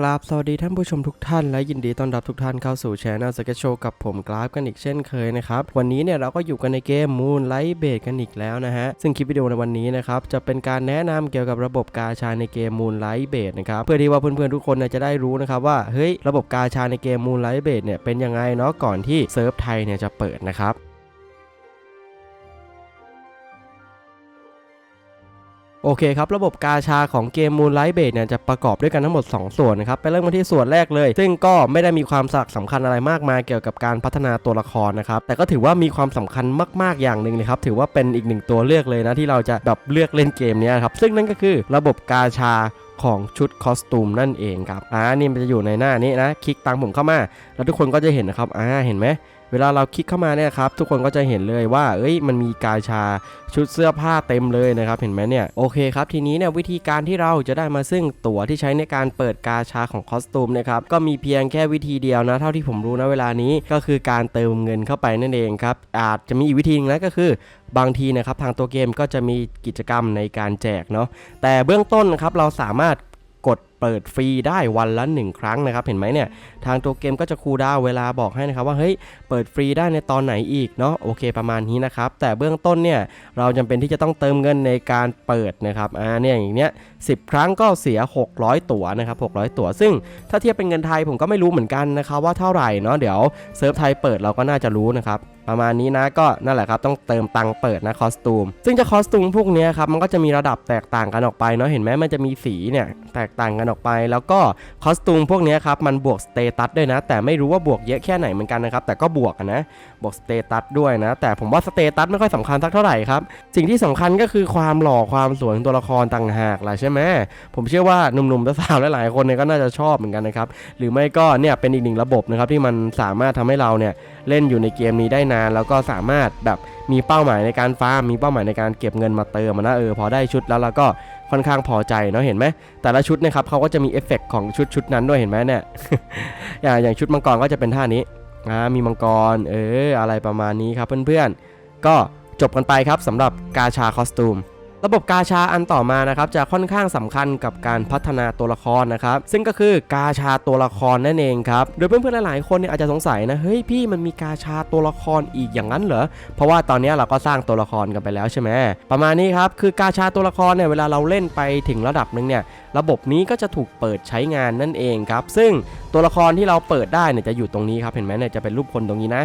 กราบสวัสดีท่านผู้ชมทุกท่านและยินดีต้อนรับทุกท่านเข้าสู่ช anel สเก็ตโชกับผมกราฟกันอีกเช่นเคยนะครับวันนี้เนี่ยเราก็อยู่กันในเกม Moonlight b a s กันอีกแล้วนะฮะซึ่งคลิปวิดีโอในวันนี้นะครับจะเป็นการแนะนำเกี่ยวกับระบบกาชาในเกม Moonlight b a s นะครับเพื่อที่ว่าเพื่อนๆทุกคนนจะได้รู้นะครับว่าเฮ้ยระบบกาชาในเกม Moonlight b a s เนี่ยเป็นยังไงเนาะก่อนที่เซิร์ฟไทยเนี่ยจะเปิดนะครับ โอเคครับ ระบบกาชาของเกม Moonlight b a s เนี่ยจะประกอบด้วยกันทั้งหมด 2 ส่วนนะครับ ไปเริ่มกันที่ส่วนแรกเลย ซึ่งก็ไม่ได้มีความสำคัญอะไรมากมายเกี่ยวกับการพัฒนาตัวละครนะครับ แต่ก็ถือว่ามีความสำคัญมากๆอย่างหนึ่งเลยครับ ถือว่าเป็นอีกหนึ่งตัวเลือกเลยนะที่เราจะแบบเลือกเล่นเกมเนี้ยครับ ซึ่งนั่นก็คือระบบกาชาของชุดคอสตูมนั่นเองครับ อ่า นี่มันจะอยู่ในหน้านี้นะ คลิกตามผมเข้ามา แล้วทุกคนก็จะเห็นนะครับ อ่า เห็นไหม เวลาเราคลิกเข้ามาเนี่ยครับทุกคนก็จะเห็นเลยว่า เอ้ยมันมีกาชาชุดเสื้อผ้าเต็มเลยนะครับเห็นไหมเนี่ยโอเคครับทีนี้เนี่ยวิธีการที่เราจะได้มาซึ่งตั๋วที่ใช้ในการเปิดกาชาของคอสตูมนะครับก็มีเพียงแค่วิธีเดียวนะ เท่าที่ผมรู้นะเวลานี้ก็คือการเติมเงินเข้าไปนั่นเองครับอาจจะมีอีกวิธีหนึงนะก็คือบางทีนะครับทางตัวเกมก็จะมีกิจกรรมในการแจกเนาะแต่เบื้องต้นนะครับเราสามารถ เปิดฟรีได้วันละหนึ่งครั้งนะครับ เห็นไหมเนี่ย ทางตัวเกมก็จะคูลดาวเวลาบอกให้นะครับว่าเฮ้ยเปิดฟรีได้ในตอนไหนอีกเนาะโอเคประมาณนี้นะครับ แต่เบื้องต้นเนี่ยเราจำเป็นที่จะต้องเติมเงินในการเปิดนะครับอ่าเนี่ยอย่างเนี้ย10ครั้งก็เสีย 600 ตั๋วนะครับ600 ตั๋วซึ่งถ้าเทียบเป็นเงินไทยผมก็ไม่รู้เหมือนกันนะครับว่าเท่าไหร่เนาะเดี๋ยวเซิร์ฟไทยเปิดเราก็น่าจะรู้นะครับ ประมาณนี้นะก็นั่นแหละครับต้องเติมตังเปิดนะคอสตูม ซึ่งจะคอสตูมพวกนี้ครับมันก็จะมีระดับแตกต่างกันออกไปเนาะเห็นไหมมันจะมีสีเนี่ยแตกต่างกันออกไป แล้วก็คอสตูมพวกนี้ครับมันบวกสเตตัสด้วยนะ แต่ไม่รู้ว่าบวกเยอะแค่ไหนเหมือนกันนะครับแต่ก็บวกนะบวกสเตตัสด้วยนะ แต่ผมว่าสเตตัสไม่ค่อยสำคัญสักเท่าไหร่ครับสิ่งที่สำคัญก็คือความหล่อความสวยของตัวละครต่างหากล่ะใช่ไหมผมเชื่อว่าหนุ่มๆสาวหลายๆคนเนี่ยก็น่าจะชอบเหมือนกันนะครับหรือไม่ก็เนี่ยเป็นอีกหนึ่งระบบนะครับที่มันสามารถทำให้เราเนี่ยเล่นอยู่ในเกมนี้ได้นาน แล้วก็สามารถแบบมีเป้าหมายในการฟาร์มมีเป้าหมายในการเก็บเงินมาเติมนะเออพอได้ชุดแล้วเราก็ค่อนข้างพอใจเนาะเห็นไหมแต่ละชุดเนะครับเขาก็จะมีเอฟเฟกต์ของชุดชุดนั้นด้วยเห็นไหมเนี่ยอย่างอย่างชุดมังกรก็จะเป็นท่านี้อ่ามีมังกรเอออะไรประมาณนี้ครับเพื่อนๆก็จบกันไปครับสำหรับกาชาคอสตูม ระบบกาชาอันต่อมานะครับจะค่อนข้างสำคัญกับการพัฒนาตัวละครนะครับซึ่งก็คือกาชาตัวละครนั่นเองครับโดยเพื่อนๆหลายๆคนเนี่ยอาจจะสงสัยนะเฮ้ยพี่มันมีกาชาตัวละครอีกอย่างนั้นเหรอเพราะว่าตอนนี้เราก็สร้างตัวละครกันไปแล้วใช่ไหมประมาณนี้ครับคือกาชาตัวละครเนี่ยเวลาเราเล่นไปถึงระดับหนึ่งเนี่ยระบบนี้ก็จะถูกเปิดใช้งานนั่นเองครับซึ่งตัวละครที่เราเปิดได้เนี่ยจะอยู่ตรงนี้ครับเห็นไหมเนี่ยจะเป็นรูปคนตรงนี้นะ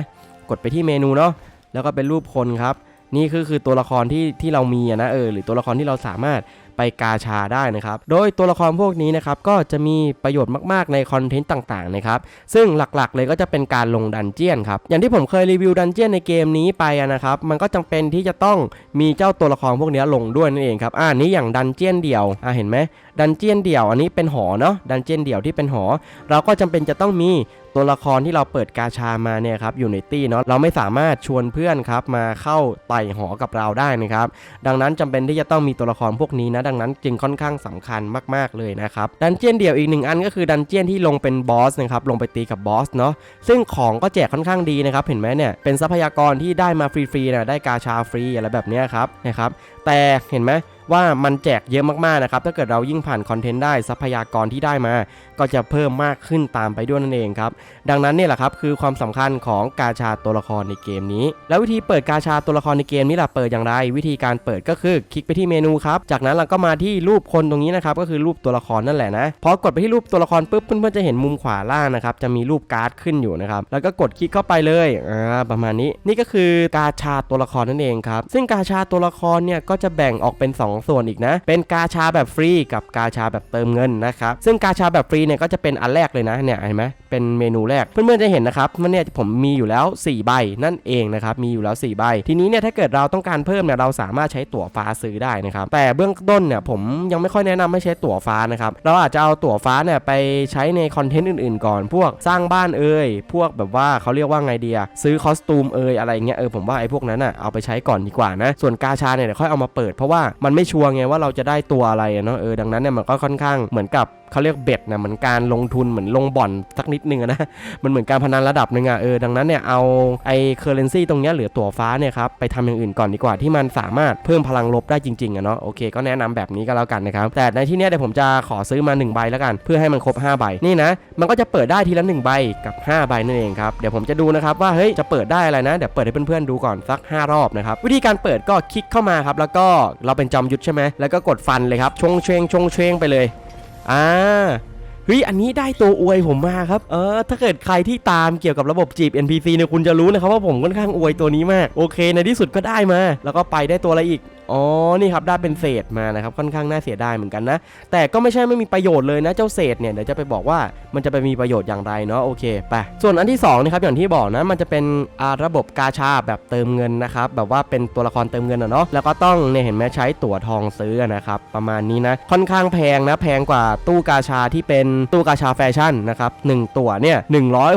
กดไปที่เมนูเนาะแล้วก็เป็นรูปคนครับ นี่คือคือตัวละครที่ที่เรามีนะเออหรือตัวละครที่เราสามารถไปกาชาได้นะครับ โดยตัวละครพวกนี้นะครับก็จะมีประโยชน์มากๆในคอนเทนต์ต่างๆนะครับ ซึ่งหลักๆเลยก็จะเป็นการลงดันเจียนครับ อย่างที่ผมเคยรีวิวดันเจียนในเกมนี้ไปนะครับ มันก็จำเป็นที่จะต้องมีเจ้าตัวละครพวกนี้ลงด้วยนั่นเองครับ อ่านี้อย่างดันเจียนเดี่ยว อ่าเห็นไหมดันเจียนเดี่ยวอันนี้เป็นหอเนาะ ดันเจียนเดี่ยวที่เป็นหอ เราก็จำเป็นจะต้องมี ตัวละครที่เราเปิดกาชามาเนี่ยครับอยู่ในตี้เนาะเราไม่สามารถชวนเพื่อนครับมาเข้าไต่หอกับเราได้นะครับดังนั้นจำเป็นที่จะต้องมีตัวละครพวกนี้นะดังนั้นจึงค่อนข้างสำคัญมากๆเลยนะครับดันเจียนเดี่ยวอีกหนึ่งอันก็คือดันเจียนที่ลงเป็นบอสนะครับลงไปตีกับบอสเนาะซึ่งของก็แจกค่อนข้างดีนะครับเห็นไหมเนี่ยเป็นทรัพยากรที่ได้มาฟรีๆนะได้กาชาฟรีอะไรแบบนี้ครับนะครับ แต่เห็นไหมว่ามันแจกเยอะมากๆนะครับ ถ้าเกิดเรายิ่งผ่านคอนเทนต์ได้ทรัพยากรที่ได้มา ก็จะเพิ่มมากขึ้นตามไปด้วยนั่นเองครับ ดังนั้นเนี่ยแหละครับคือความสำคัญของกาชาตัวละครในเกมนี้ แล้ววิธีเปิดกาชาตัวละครในเกมนี้ล่ะเปิดอย่างไร วิธีการเปิดก็คือคลิกไปที่เมนูครับ จากนั้นเราก็มาที่รูปคนตรงนี้นะครับก็คือรูปตัวละครนั่นแหละนะ พอกดไปที่รูปตัวละครปุ๊บเพื่อนๆจะเห็นมุมขวาล่างนะครับจะมีรูปการ์ดขึ้นอยู่นะครับ แล้วก็กดคลิกเข้าไปเลย อ่าประมาณนี้ นี่ก็คือกาชาตัวละครนั่นเองครับ ซึ่งกาชาตัวละครเนี่ยก็จะแบ่งออกเป็น 2 ส่วนอีกนะ เป็นกาชาแบบฟรีกับกาชาแบบเติมเงินนะครับ ซึ่งกาชาแบบฟรีเนี่ยก็จะเป็นอันแรกเลยนะเนี่ยเห็นไหมเป็นเมนูแรกเพื่อนๆจะเห็นนะครับมันเนี่ยผมมีอยู่แล้ว 4 ใบนั่นเองนะครับมีอยู่แล้ว 4 ใบ ทีนี้เนี่ยถ้าเกิดเราต้องการเพิ่มเนี่ยเราสามารถใช้ตั๋วฟ้าซื้อได้นะครับแต่เบื้องต้นเนี่ยผมยังไม่ค่อยแนะนำให้ใช้ตั๋วฟ้านะครับเราอาจจะเอาตั๋วฟ้าเนี่ยไปใช้ในคอนเทนต์อื่นๆก่อน พวกสร้างบ้านเอ่ยพวกแบบว่าเขาเรียกว่าไงเดียซื้อคอสตูมเอ่ยอะไรเงี้ยเออผมว่าไอ้พวกนั้นอะเอาไปใช้ก่อนดีกว่านะส่วนกาชาเนี่ยเดี๋ยวค่อยเอามามาเปิด เพราะว่ามันไม่ชัวร์ไงว่าเราจะได้ตัวอะไรเนาะเออดังนั้นเนี่ยมันก็ค่อนข้างเหมือนกับเขาเรียกเบ็ดนะเหมือนการลงทุนเหมือนลงบ่อนสักนิดนึงนะมันเหมือนการพนันระดับหนึ่งอะเออดังนั้นเนี่ยเอาไอ้เคอร์เรนซีตรงเนี้ยหรือตั๋วฟ้าเนี่ยครับไปทำอย่างอื่นก่อนดีกว่าที่มันสามารถเพิ่มพลังลบได้จริงๆอะเนาะโอเคก็แนะนำแบบนี้ก็แล้วกันนะครับแต่ในที่เนี้ยเดี๋ยวผมจะขอซื้อมา 1 ใบแล้วกัน เพื่อให้มันครบ 5 ใบนี่นะ มันก็จะเปิดได้ทีละ 1 ใบกับ 5 ใบนั่นเองครับเดี๋ยวผมจะดูนะครับว่าเฮ้ยจะเปิดได้อะไรนะเดี๋ยวเปิดให้เพื่อนๆดูก่อนสัก 5 รอบนะครับวิธีการเปิดก็คลิกเข้ามาครับแล้วก็เราเป็นจอมยุทธใช่ไหมแล้วก็กดฟันเลยครับชงเชงชงเชงไปเลยอ่าเฮ้ยอันนี้ได้ตัวอวยผมมาครับ เออ ถ้าเกิดใครที่ตามเกี่ยวกับระบบจีบ NPC เนี่ยคุณจะรู้นะครับว่าผมค่อนข้างอวยตัวนี้มาก โอเค ในที่สุดก็ได้มา แล้วก็ไปได้ตัวอะไรอีก อ๋อ นี่ครับได้เป็นเศษมานะครับค่อนข้างน่าเสียดายเหมือนกันนะ แต่ก็ไม่ใช่ไม่มีประโยชน์เลยนะเจ้าเศษเนี่ยเดี๋ยวจะไปบอกว่ามันจะไปมีประโยชน์อย่างไรเนาะโอเคไปส่วนอันที่2นะครับอย่างที่บอกนะมันจะเป็นระบบกาชาแบบเติมเงินนะครับแบบว่าเป็นตัวละครเติมเงินอะเนาะแล้วก็ต้องเนี่ยเห็นไหมใช้ตั๋วทองซื้อนะครับประมาณนี้นะค่อนข้างแพงนะแพงกว่าตู้กาชาที่เป็นตู้กาชาแฟชั่นนะครับหนึ่งตั๋วเนี่ย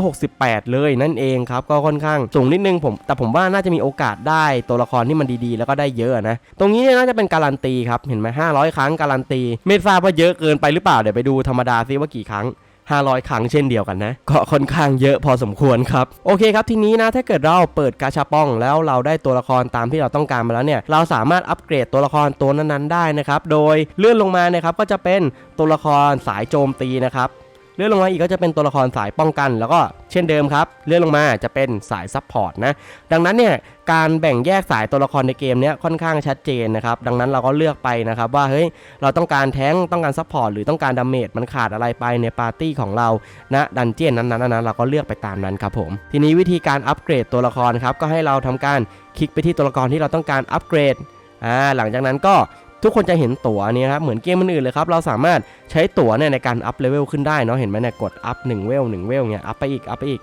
168 เลยนั่นเองครับก็ค่อนข้างสูงนิดนึงผมแต่ผมว่าน่าจะมีโอกาสได้ตัวละครที่มันดีๆ แล้วก็ได้เยอะนะตรงนี้เนี่ยน่าจะเป็นการันตีครับ เห็นไหม500ครั้งการันตี ไม่ทราบว่าเยอะเกินไปหรือเปล่า เดี๋ยวไปดูธรรมดาซิว่ากี่ครั้ง500 ครั้งเช่นเดียวกันนะก็ค่อนข้างเยอะพอสมควรครับ โอเคครับทีนี้นะถ้าเกิดเราเปิดกาชาป้อง แล้วเราได้ตัวละครตามที่เราต้องการมาแล้วเนี่ยเราสามารถอัปเกรดตัวละครตัวนั้นๆได้นะครับโดยเลื่อนลงมานะครับก็จะเป็นตัวละครสายโจมตีนะครับ เลื่อนลงมาอีกก็จะเป็นตัวละครสายป้องกัน แล้วก็เช่นเดิมครับ เลื่อนลงมาจะเป็นสายซัพพอร์ตนะ ดังนั้นเนี่ยการแบ่งแยกสายตัวละครในเกมเนี้ยค่อนข้างชัดเจนนะครับ ดังนั้นเราก็เลือกไปนะครับว่าเฮ้ยเราต้องการแท้งต้องการซัพพอร์ตหรือต้องการดาเมจมันขาดอะไรไปในปาร์ตี้ของเราณดันเจียนนั้นๆนั้นเราก็เลือกไปตามนั้นครับผมทีนี้วิธีการอัปเกรดตัวละครครับก็ให้เราทำการคลิกไปที่ตัวละครที่เราต้องการอัปเกรดอ่าหลังจากนั้นก็ ทุกคนจะเห็นตั๋วนี้ครับเหมือนเกมอื่นเลยครับเราสามารถใช้ตั๋วเนี่ยในการอัพเลเวลขึ้นได้เนาะเห็นไหมเนี่ยกดอัพ1เวล1เวลเนี่ยอัพไปอีกอัพไปอีก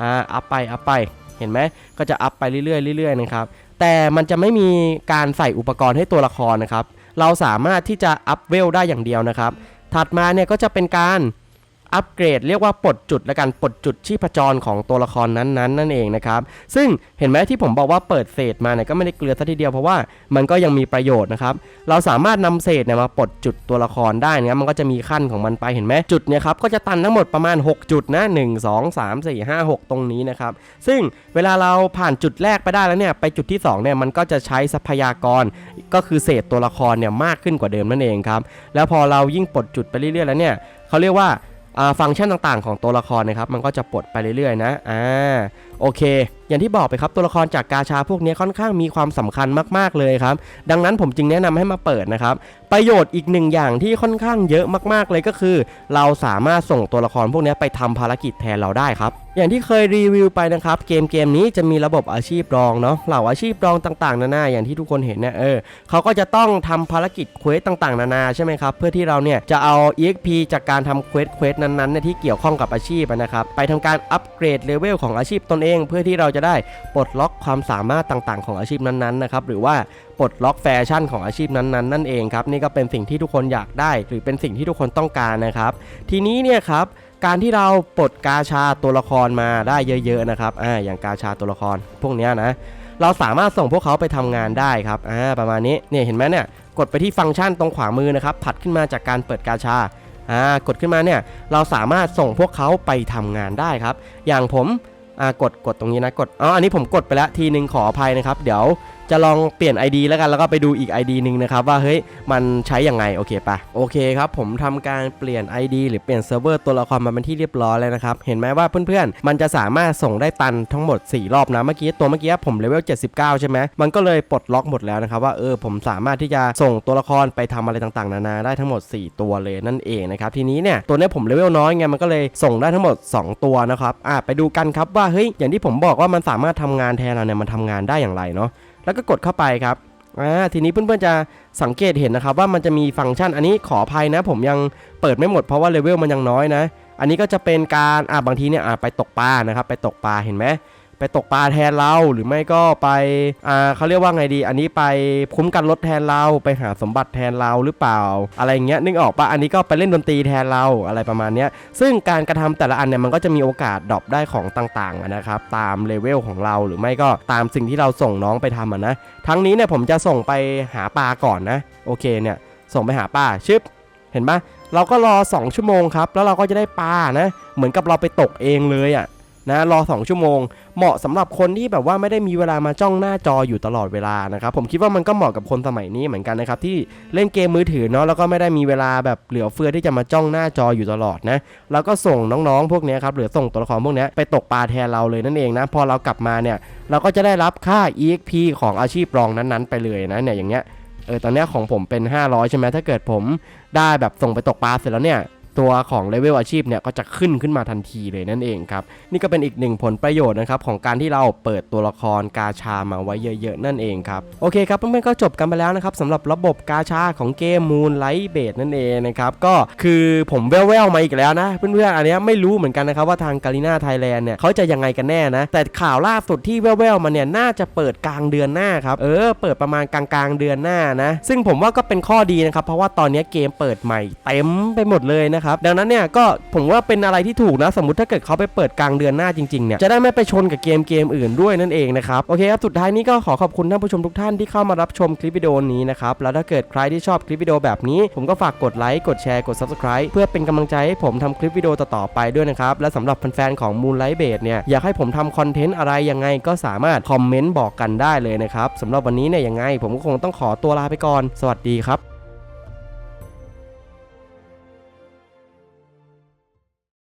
อ่าอัพไปอัพไปเห็นไหมก็จะอัพไปเรื่อยๆเรื่อยๆนะครับแต่มันจะไม่มีการใส่อุปกรณ์ให้ตัวละครนะครับเราสามารถที่จะอัพเวลได้อย่างเดียวนะครับถัดมาเนี่ยก็จะเป็นการ อัปเกรดเรียกว่าปลดจุดและการปลดจุดชีพจรของตัวละครนั้นๆนั่นเองนะครับ ซึ่งเห็นไหมที่ผมบอกว่าเปิดเศษมาเนี่ยก็ไม่ได้เกลือซะทีเดียวเพราะว่ามันก็ยังมีประโยชน์นะครับ เราสามารถนำเศษเนี่ยมาปลดจุดตัวละครได้นะมันก็จะมีขั้นของมันไปเห็นไหมจุดเนี่ยครับก็จะตันทั้งหมดประมาณ 6 จุดนะ1 2 3 4 5 6 ตรงนี้นะครับ ซึ่งเวลาเราผ่านจุดแรกไปได้แล้วเนี่ยไปจุดที่2เนี่ยมันก็จะใช้ทรัพยากร ก็คือเศษตัวละครเนี่ยมากขึ้นกว่าเดิมนั่นเองครับแล้วพอเรายิ่งปลดจุดไปเรื่อยๆแล้วเนี่ยเขาเรียกว่า ฟังก์ชันต่างๆ ของตัวละครนะครับ มันก็จะปลดไปเรื่อยๆนะ อ่า โอเค อย่างที่บอกไปครับตัวละครจากกาชาพวกนี้ค่อนข้างมีความสำคัญมากๆเลยครับ ดังนั้นผมจึงแนะนำให้มาเปิดนะครับ ประโยชน์อีกหนึ่งอย่างที่ค่อนข้างเยอะมากๆเลยก็คือ เราสามารถส่งตัวละครพวกนี้ไปทำภารกิจแทนเราได้ครับอย่างที่เคยรีวิวไปนะครับ เกมเกมนี้จะมีระบบอาชีพรองเนาะเหล่าอาชีพรองต่างๆนานาอย่างที่ทุกคนเห็นเนี่ยเออเขาก็จะต้องทำภารกิจเควสต่างๆ นานาใช่ไหมครับ เพื่อที่เราเนี่ยจะเอา EXP จากการทำเควสเควสนั้นๆเนี่ยที่เกี่ยวข้องกับอาชีพนะครับไปทำการอัปเกรดเลเวลของอาชีพตนเองเพื่อที่เราจะได้ปลดล็อกความสามารถต่างๆ ของอาชีพนั้นๆนะครับหรือว่าปลดล็อกแฟชั่นของอาชีพนั้นๆนั่นเองครับนี่ก็เป็นสิ่งที่ทุกคนอยากได้ หรือเป็นสิ่งที่ทุกคนต้องการนะครับ ทีนี้เนี่ยครับการที่เราปลดกาชาตัวละครมาได้เยอะๆนะครับอ่าอย่างกาชาตัวละครพวกเนี้ยนะเราสามารถส่งพวกเขาไปทำงานได้ครับอ่าประมาณนี้เนี่ยเห็นไหมเนี่ยกดไปที่ฟังก์ชันตรงขวามือนะครับถัดขึ้นมาจากการเปิดกาชาอ่ากดขึ้นมาเนี่ยเราสามารถส่งพวกเขาไปทำงานได้ครับ อย่างผม อ่ากดกดตรงนี้นะกดอ๋ออันนี้ผมกดไปแล้วทีนึงขออภัยนะครับ เดี๋ยว จะลองเปลี่ยน ID แล้วกันแล้วก็ไปดูอีก ID หนึ่งนะครับว่าเฮ้ยมันใช้ยังไงโอเคปะโอเคครับผมทำการเปลี่ยน ID หรือเปลี่ยนเซิร์ฟเวอร์ตัวละครมาเป็นที่เรียบร้อยแล้วนะครับเห็นไหมว่าเพื่อนๆ มันจะสามารถส่งได้ตันทั้งหมด 4 รอบนะเมื่อกี้ตัวเมื่อกี้ผมเลเวล79 ใช่ไหมมันก็เลยปลดล็อกหมดแล้วนะครับว่าเออผมสามารถที่จะส่งตัวละครไปทำอะไรต่างๆ นานาได้ทั้งหมด 4 ตัวเลยนั่นเองนะครับทีนี้เนี่ยตัวเนี้ยผมเลเวลน้อยไงมันก็เลยส่งได้ทั้งหมด 2 ตัวนะครับอะไปดูกันครับว่าเฮ้ยอย่างที่ผมบอกว่ามันสามารถทำงานแทนเราเนี่ยมันทำงานได้อย่างไรเนาะ แล้วก็กดเข้าไปครับอ่าทีนี้เพื่อนๆจะสังเกตเห็นนะครับว่ามันจะมีฟังก์ชันอันนี้ขออภัยนะ ผมยังเปิดไม่หมดเพราะว่าเลเวลมันยังน้อยนะ อันนี้ก็จะเป็นการอ่าบางทีเนี่ยอ่าไปตกปลานะครับไปตกปลาเห็นไหม ไปตกปลาแทนเราหรือไม่ก็ไปอ่าเขาเรียกว่าไงดี อันนี้ไปคุ้มกันรถแทนเราไปหาสมบัติแทนเราหรือเปล่า อะไรเงี้ยนึกออกปะอันนี้ก็ไปเล่นดนตรีแทนเราอะไรประมาณเนี้ยซึ่งการกระทำแต่ละอันเนี่ยมันก็จะมีโอกาสดรอปได้ของต่างๆนะครับตามเลเวลของเราหรือไม่ก็ตามสิ่งที่เราส่งน้องไปทำนะทั้งนี้เนี่ยผมจะส่งไปหาปลาก่อนนะโอเคเนี่ยส่งไปหาปลาชึบเห็นปะเราก็รอ 2 ชั่วโมงครับ แล้วเราก็จะได้ปลานะ เหมือนกับเราไปตกเองเลยอะ นะรอ 2 ชั่วโมง เหมาะสำหรับคนที่แบบว่าไม่ได้มีเวลามาจ้องหน้าจออยู่ตลอดเวลานะครับผมคิดว่ามันก็เหมาะกับคนสมัยนี้เหมือนกันนะครับที่เล่นเกมมือถือเนาะแล้วก็ไม่ได้มีเวลาแบบเหลือเฟือที่จะมาจ้องหน้าจออยู่ตลอดนะแล้วก็ส่งน้องๆพวกนี้ครับหรือส่งตัวละครพวกนี้ไปตกปลาแทนเราเลยนั่นเองนะพอเรากลับมาเนี่ยเราก็จะได้รับค่า EXP ของอาชีพรองนั้นๆ ไปเลยนะเนี่ยอย่างเงี้ยเออตอนนี้ของผมเป็น 500 ใช่ไหมถ้าเกิดผมได้แบบส่งไปตกปลาเสร็จแล้วเนี่ย ตัวของเลเวลอาชีพเนี่ยก็จะขึ้นขึ้นมาทันทีเลยนั่นเองครับ นี่ก็เป็นอีกหนึ่งผลประโยชน์นะครับของการที่เราเปิดตัวละครกาชามาไว้เยอะๆ นั่นเองครับ โอเคครับเพื่อนๆก็จบกันไปแล้วนะครับสำหรับระบบกาชาของเกม Moonlight b a s e นั่นเองนะครับก็คือผมแว่วๆมาอีกแล้วนะเพื่อนๆอันนี้ไม่รู้เหมือนกันนะครับว่าทางกาลิน่าไทยแลนด์เนี่ยเขาจะยังไงกันแน่นะแต่ข่าวล่าสุดที่แว่วๆมาเนี่ยน่าจะเปิดกลางเดือนหน้าครับเออเปิดประมาณกลางๆเดือนหน้านะซึ่งผมว่าก็เป็นข้อดีนะครับเพราะว่าตอนนี้เกมเปิดใหม่เต็มไปหมดเลยนะครับดังนั้นเนี่ยก็ผมว่าเป็นอะไรที่ถูกนะสมมติถ้าเกิดเขาไปเปิดกลางเดือนหน้าจริงๆเนี่ยจะได้ไม่ไปชนกับเกมเกมอื่นด้วยนั่นเองนะครับโอเคครับสุดท้ายนี้ก็ขอขอบคุณท่านผู้ชมทุกท่านที่เข้ามารับชมคลิปวิดีโอนี้นะครับแล้วถ้าเกิดใครที่ชอบคลิปวิดีโอแบบนี้ ผมก็ฝากกดไลค์กดแชร์กด subscribe เพื่อเป็นกำลังใจให้ผมทำคลิปวิดีโอต่อๆไปด้วยนะครับและสำหรับแฟนๆของ Moonlight b a s เนี่ยอยากให้ผมทำคอนเทนต์อะไรยังไงก็สามารถคอมเมนต์บอกกันได้เลยนะครับสำหรับวันนี้เนี่ยยังไง ผมก็คงต้องขอตัวลาไปก่อน สวัสดีครับ